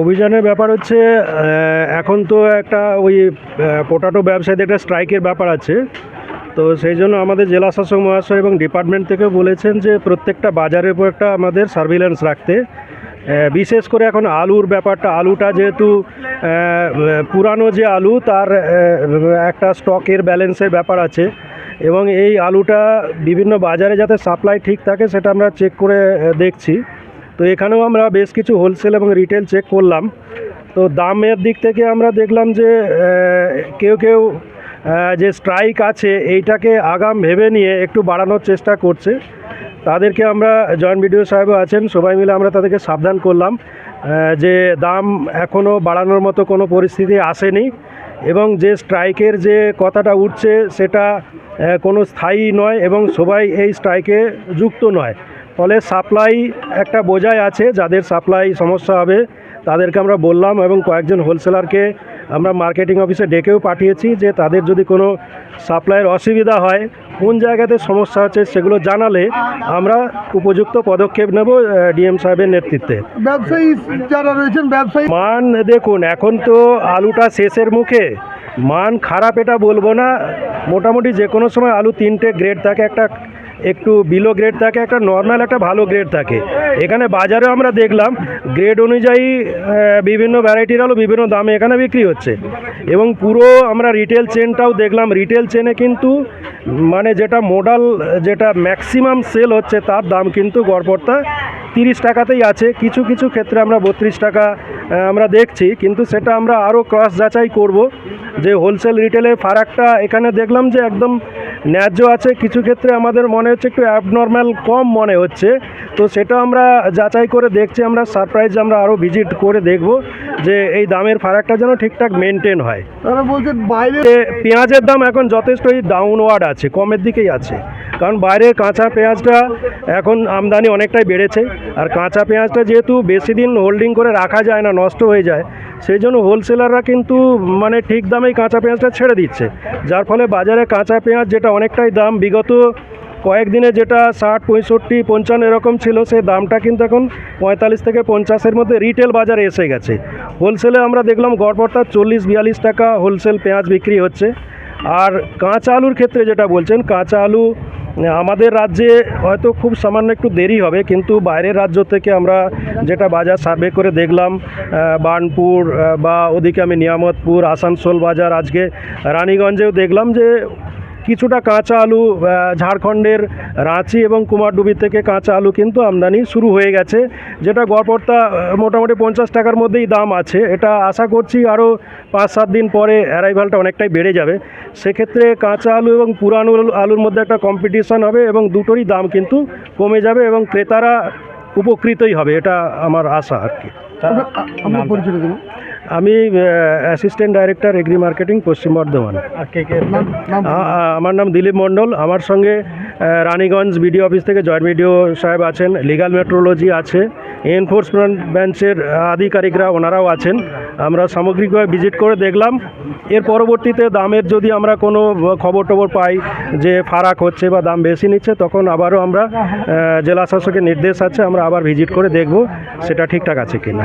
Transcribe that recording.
অভিযানের ব্যাপার হচ্ছে এখন তো একটা ওই পোটাটো ব্যবসায়ীদের একটা স্ট্রাইকের ব্যাপার আছে। তো সেই জন্য আমাদের জেলা শাসক মহাশয় এবং ডিপার্টমেন্ট থেকে বলেছেন যে, প্রত্যেকটা বাজারের উপর একটা আমাদের সার্ভিলেন্স রাখতে। বিশেষ করে এখন আলুর ব্যাপারটা, আলুটা যেহেতু পুরানো যে আলু, তার একটা স্টকের ব্যালেন্সের ব্যাপার আছে। এবং এই আলুটা বিভিন্ন বাজারে যাতে সাপ্লাই ঠিক থাকে, সেটা আমরা চেক করে দেখছি। তো এখানেও আমরা বেশ কিছু হোলসেল এবং রিটেল চেক করলাম। তো দামের দিক থেকে আমরা দেখলাম যে কেউ কেউ যে স্ট্রাইক আছে, এইটাকে আগাম ভেবে নিয়ে একটু বাড়ানোর চেষ্টা করছে। তাদেরকে আমরা জয়েন্ট বিডিও সাহেবও আছেন, সবাই মিলে আমরা তাদেরকে সাবধান করলাম যে দাম এখনও বাড়ানোর মতো কোনো পরিস্থিতি আসেনি এবং যে স্ট্রাইকের যে কথাটা উঠছে, সেটা কোনো স্থায়ী নয় এবং সবাই এই স্ট্রাইকে যুক্ত নয়। ফলে সাপ্লাই একটা বোঝাই আছে যাদের সাপ্লাই সমস্যা হবে তাদেরকে আমরা বললাম এবং কয়েকজন হোলসেলারকে আমরা মার্কেটিং অফিসে ডেকেও পাঠিয়েছি যে তাদের যদি কোনো সাপ্লাইয়ের অসুবিধা হয় কোন জায়গাতে সমস্যা হচ্ছে সেগুলো জানালে আমরা উপযুক্ত পদক্ষেপ নেব ডিএম সাহেবের নেতৃত্বে। ব্যবসায়ী যারা রয়েছেন ব্যবসায়ী মান দেখুন এখন তো আলুটা শেষের মুখে। মান খারাপ এটা বলব না মোটামুটি যে কোনো সময় আলু তিনটে গ্রেড থাকে একটা একটু বিলো গ্রেড থাকে, একটা নর্মাল একটা ভালো গ্রেড থাকে। এখানে বাজারেও আমরা দেখলাম গ্রেড অনুযায়ী বিভিন্ন ভ্যারাইটির আলু বিভিন্ন দামে এখানে বিক্রি হচ্ছে। এবং পুরো আমরা রিটেল চেনটাও দেখলাম। রিটেল চেনে কিন্তু মানে যেটা মোডাল যেটা ম্যাক্সিমাম সেল হচ্ছে, তার দাম কিন্তু গড়পড়তা তিরিশ টাকাতেই আছে। কিছু কিছু ক্ষেত্রে আমরা বত্রিশ টাকা আমরা দেখছি। কিন্তু সেটা আমরা আরও ক্রস যাচাই করব। যে হোলসেল রিটেলের ফারাকটা এখানে দেখলাম যে একদম ন্যায্য আছে, কিছু ক্ষেত্রে আমাদের মনে হচ্ছে একটু অ্যাবনর্ম্যাল কম মনে হচ্ছে। তো সেটা আমরা যাচাই করে দেখছি, আমরা সারপ্রাইজ আমরা আরও ভিজিট করে দেখব। যে এই দামের ফারাকটা যেন ঠিকঠাক মেনটেন হয়। তারা বলছেন বাইরে পেঁয়াজের দাম এখন যথেষ্টই ডাউনওয়ার্ড আছে কমের দিকেই আছে। কারণ বাইরের কাঁচা পেঁয়াজটা এখন আমদানি অনেকটাই বেড়েছে আর কাঁচা পেঁয়াজটা যেহেতু বেশি দিন হোল্ডিং করে রাখা যায় না নষ্ট হয়ে যায় সেই জন্য হোলসেলাররা কিন্তু মানে ঠিক দামেই কাঁচা পেঁয়াজটা ছেড়ে দিচ্ছে। যার ফলে বাজারে কাঁচা পেঁয়াজ যেটা অনেকটাই দাম বিগত কয়েকদিনে যেটা ষাট পঁয়ষট্টি পঞ্চান্ন এরকম ছিল সেই দামটা কিন্তু এখন পঁয়তাল্লিশ থেকে পঞ্চাশের মধ্যে রিটেল বাজারে এসে গেছে। হোলসেলে আমরা দেখলাম গড়পড়তা চল্লিশ বিয়াল্লিশ টাকা হোলসেল পেঁয়াজ বিক্রি হচ্ছে। আর কাঁচা আলুর ক্ষেত্রে যেটা বলছেন, কাঁচা আলু, আমাদের রাজ্যে হয়তো খুব সামান্য একটু দেরি হবে, কিন্তু বাইরের রাজ্য থেকে আমরা যেটা বাজার সার্ভে করে দেখলাম বার্নপুর বা ওদিকে আমি নিয়ামতপুর, আসানসোল বাজার, আজকে রানীগঞ্জেও দেখলাম যে কিছুটা কাঁচা আলু ঝাড়খণ্ডের রাঁচি এবং কুমারডুবি থেকে কাঁচা আলু কিন্তু আমদানি শুরু হয়ে গেছে যেটা গড়পড়তা মোটামুটি পঞ্চাশ টাকার মধ্যেই দাম আছে। এটা আশা করছি আরও পাঁচ সাত দিন পরে অ্যারাইভালটা অনেকটাই বেড়ে যাবে। সেক্ষেত্রে কাঁচা আলু এবং পুরানো আলু- আলুর মধ্যে একটা কম্পিটিশন হবে এবং দুটোরই দাম কিন্তু কমে যাবে এবং ক্রেতারা উপকৃতই হবে এটা আমার আশা আর কি। আমি অ্যাসিস্ট্যান্ট ডাইরেক্টর এগ্রি মার্কেটিং পশ্চিম বর্ধমান। আমার নাম দিলীপ মণ্ডল। আমার সঙ্গে রানীগঞ্জ বিডিও অফিস থেকে জয়েন্ট বিডিও সাহেব আছেন লিগাল মেট্রোলজি আছে এনফোর্সমেন্ট ব্রাঞ্চের আধিকারিকরা ওনারাও আছেন। আমরা সামগ্রিকভাবে ভিজিট করে দেখলাম। এর পরবর্তীতে দামের যদি আমরা কোনো খবর টবর পাই যে ফারাক হচ্ছে বা দাম বেশি নিচ্ছে তখন আবারও আমরা জেলা শাসকের নির্দেশ আছে আমরা আবার ভিজিট করে দেখব সেটা ঠিকঠাক আছে কিনা।